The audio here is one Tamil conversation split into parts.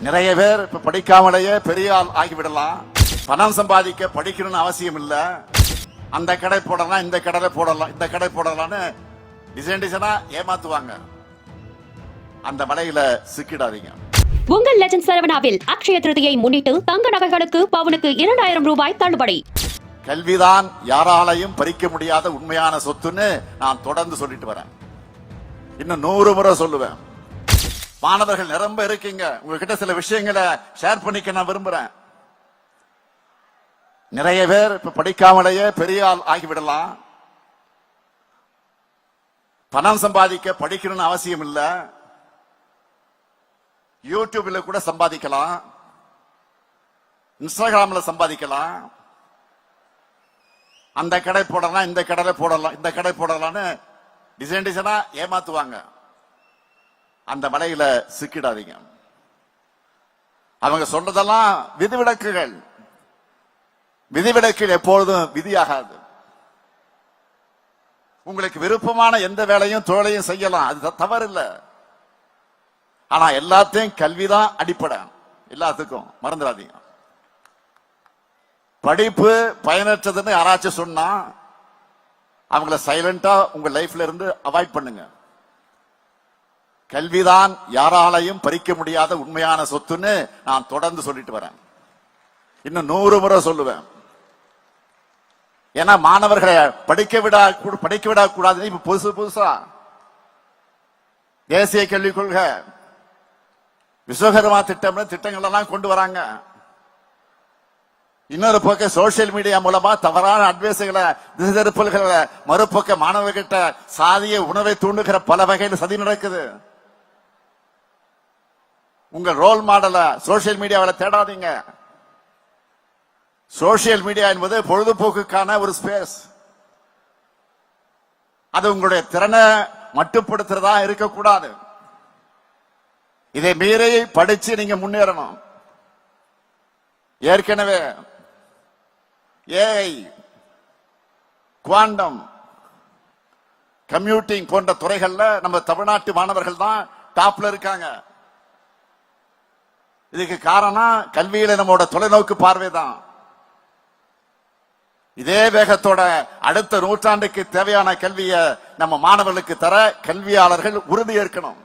நிறைய பேர் இப்ப படிக்காமலேயே பெரிய ஆள் ஆகிவிடலாம். பணம் சம்பாதிக்க படிக்கணும்னு அவசியம் இல்ல அந்த கடை போடலாம் இந்த கடையில போடலாம் இந்த கடை போடலாம்னு டிசைன் டிசைனா ஏமாத்துவாங்க. அந்த வலையில சிக்கிடாதீங்க. உங்கள் லெஜண்ட் சரவணாவில் அக்ஷய திருதியை முன்னிட்டு தங்க நகைகளுக்கு பவுனுக்கு இரண்டாயிரம் ரூபாய் தள்ளுபடி. கல்விதான் யாராலையும் பறிக்க முடியாத உண்மையான சொத்துன்னு நான் தொடர்ந்து சொல்லிட்டு வரேன். இன்னும் நூறு முறை சொல்லுவேன். மாணவர்கள் நிரம்ப இருக்கீங்க. உங்ககிட்ட சில விஷயங்களை ஷேர் பண்ணிக்க நான் விரும்புறேன். நிறைய பேர் இப்ப படிக்காமலேயே பெரிய ஆள் ஆகிவிடலாம். பணம் சம்பாதிக்க படிக்கணும்னு அவசியம் இல்லை. யூடியூப்ல கூட சம்பாதிக்கலாம். இன்ஸ்டாகிராம்ல சம்பாதிக்கலாம். அந்த கடை போடலாம் இந்த கடையில போடலாம் இந்த கடை போடலாம்னு டிசைன் டிசைனா ஏமாத்துவாங்க. அந்த வலையில சிக்கிடாதீங்க. அவங்க சொன்னதெல்லாம் விதிவிலக்குகள். விதிவிலக்குகள் எப்பொழுதும் விதியாகாது. உங்களுக்கு விருப்பமான எந்த வேலையும் தொழிலையும் செய்யலாம். அது தவறு இல்ல ஆனா எல்லாத்தையும் கல்விதான் அடிப்படை. எல்லாத்துக்கும் மறந்துடாதீங்க. படிப்பு பயனற்றதுன்னு யாராச்சும் சொன்னா அவங்கள சைலண்டா உங்க லைஃப்ல இருந்து அவாய்ட் பண்ணுங்க. கல்விதான் யாராலையும் பறிக்க முடியாத உண்மையான சொத்துன்னு நான் தொடர்ந்து சொல்லிட்டு வரேன். இன்னும் நூறு முறை சொல்லுவேன். ஏன்னா மாணவர்களை படிக்க விடா படிக்க விடக்கூடாதுன்னு இப்ப புதுசு புதுசா தேசிய கல்விக் கொள்கை விஸ்வகர்மா திட்டம்னு திட்டங்கள் எல்லாம் கொண்டு வராங்க. இன்னொரு பக்கம் சோசியல் மீடியா மூலமா தவறான அட்வைஸுகளை திசை திருப்பல்களை மறுபக்க மாணவர்கிட்ட சாதிய உணவை தூண்டுகிற பல வகையில் சதி நடக்குது. உங்க ரோல் மாடலை சோசியல் மீடியாவில் தேடாதீங்க. சோசியல் மீடியா என்பது பொழுதுபோக்குக்கான ஒரு ஸ்பேஸ் அது உங்களுடைய திறனை மட்டுப்படுத்துறதா இருக்கக்கூடாது. இதை மீறி படிச்சு நீங்க முன்னேறணும். ஏற்கனவே ஏஐ குவாண்டம் கம்ப்யூட்டிங் போன்ற துறைகள்ல நம்ம தமிழ்நாட்டு மாணவர்கள் தான் டாப்ல இருக்காங்க. இதுக்கு காரணம் கல்வியில நம்மோட தொலைநோக்கு பார்வை தான் இதே வேகத்தோட அடுத்த நூற்றாண்டுக்கு தேவையான கல்வியை நம்ம மாணவர்களுக்கு தர கல்வியாளர்கள் உறுதி ஏற்கணும்.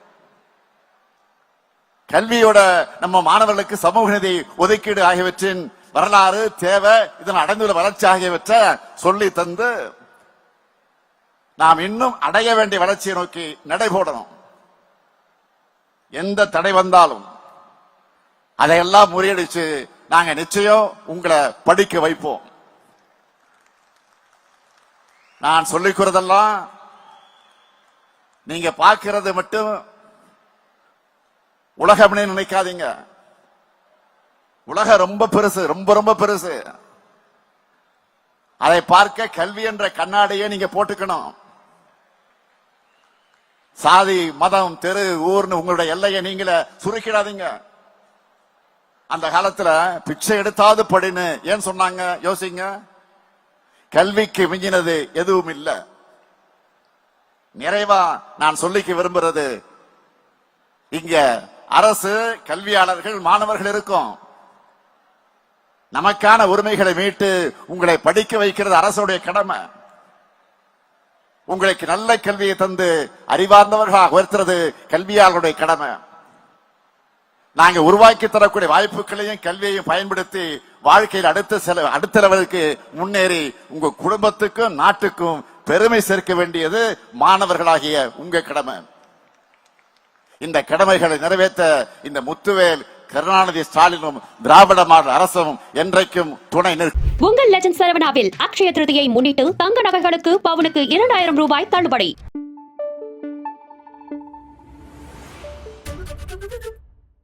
கல்வியோட நம்ம மாணவர்களுக்கு சமூக நிதி ஒதுக்கீடு ஆகியவற்றின் வரலாறு தேவை இதன் அடைந்துள்ள வளர்ச்சி ஆகியவற்றை சொல்லி தந்து நாம் இன்னும் அடைய வேண்டிய வளர்ச்சியை நோக்கி நடைபோடணும். எந்த தடை வந்தாலும் அதையெல்லாம் முறியடிச்சு நாங்க நிச்சயம் உங்களை படிக்க வைப்போம். நான் சொல்லிக்கிறதெல்லாம் நீங்க பார்க்கிறது மட்டும் உலகம்னே நினைக்காதீங்க. உலகம் ரொம்ப பெருசு ரொம்ப ரொம்ப பெருசு. அதை பார்க்க கல்வி என்ற கண்ணாடியை நீங்க போட்டுக்கணும். சாதி மதம் தெரு ஊர்னு உங்களுடைய எல்லையை நீங்களே சுருக்கிடாதீங்க. அந்த காலத்துல பிச்சை எடுத்தாவது படின்னு ஏன் சொன்னாங்க? யோசிங்க. கல்விக்கு மிஞ்சினது எதுவும் இல்ல. நிறைவா நான் சொல்லிக்க விரும்புறது இங்க அரசு கல்வியாளர்கள் மாணவர்கள் இருக்கும். நமக்கான உரிமைகளை மீட்டு உங்களை படிக்க வைக்கிறது அரசுடைய கடமை. உங்களுக்கு நல்ல கல்வியை தந்து அறிவார்ந்தவர்களாக உயர்த்துறது கல்வியாளருடைய கடமை. நாங்க உருவாக்கி தரக்கூடிய வாய்ப்புகளையும் கல்வியையும் பயன்படுத்தி வாழ்க்கையில் அடுத்த சில அடுத்த லெவலுக்கு முன்னேறி உங்க குடும்பத்துக்கும் நாட்டுக்கும் பெருமை சேர்க்க வேண்டியது மாணவர்களாகிய உங்க கடமை. இந்த கடமைகளை நிறைவேற்ற இந்த முத்துவேல் கருணாநிதி ஸ்டாலினும் திராவிட மாடல் அரசும் என்றைக்கும் துணை நிற்கும் உங்கள் லெஜண்ட் சரவணாவில் அக்ஷய திருதியை முன்னிட்டு தங்க நகைகளுக்கு பவுனுக்கு இரண்டாயிரம் ரூபாய் தள்ளுபடி.